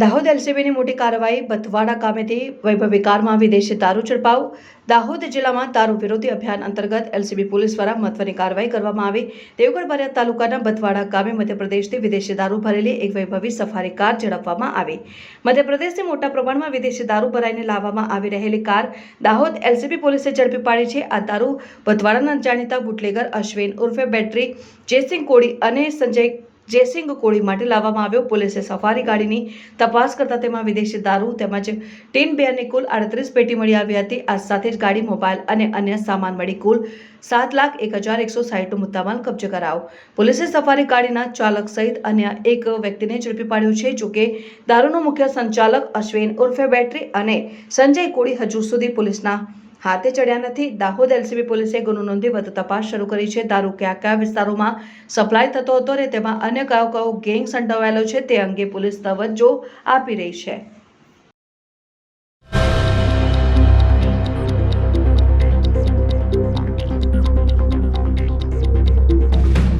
દાહોદ એલસીબીની મોટી કાર્યવાહી બથવાડા ગામેથી વૈભવી કારમાં વિદેશી દારૂ ઝડપાવ દાહોદ જિલ્લામાં દારૂ વિરોધી અભિયાન અંતર્ગત એલસીબી પોલીસ દ્વારા મહત્વની કાર્યવાહી કરવામાં આવી. દેવગઢ બારિયા તાલુકાના બથવાડા ગામે મધ્યપ્રદેશથી વિદેશી દારૂ ભરેલી એક વૈભવી સફારી કાર ઝડપવામાં આવી. મધ્યપ્રદેશથી મોટા પ્રમાણમાં વિદેશી દારૂ ભરાઈને લાવવામાં આવી રહેલી કાર દાહોદ એલસીબી પોલીસે ઝડપી પાડી છે. આ દારૂ બથવાડાના જાણીતા બુટલેગર અશ્વિન ઉર્ફે બેટરી, જયસિંહ કોડી અને સંજય જયસિંહ કોળી માટે લાવવામાં આવ્યો. પોલીસે સફારી ગાડીની તપાસ કરતા તેમાં વિદેશી દારૂ તેમજ ટીન બિયરની કુલ આડત્રીસ પેટી મળી આવી હતી. આ સાથે જ ગાડી, મોબાઈલ અને અન્ય સામાન મળી કુલ સાત લાખ એક હજાર એકસો સાહીઠનો મુદ્દામાલ કબજે કરાવ પોલીસે સફારી ગાડીના ચાલક સહિત અન્ય એક વ્યક્તિને ઝડપી પાડ્યો છે. જોકે દારૂનો મુખ્ય સંચાલક અશ્વિન ઉર્ફે બેટરી અને સંજય કોળી હજુ સુધી પોલીસના હાથે ચડ્યા નથી. દાહોદ એલસીબી પોલીસે ગુનો નોંધી વધુ તપાસ શરૂ કરી છે. દારૂ કયા કયા વિસ્તારોમાં સપ્લાય થતો હતો અને તેમાં અન્ય કયો કયો ગેંગ સંડોવાયેલો છે તે અંગે પોલીસ તવજ્જો આપી રહી છે.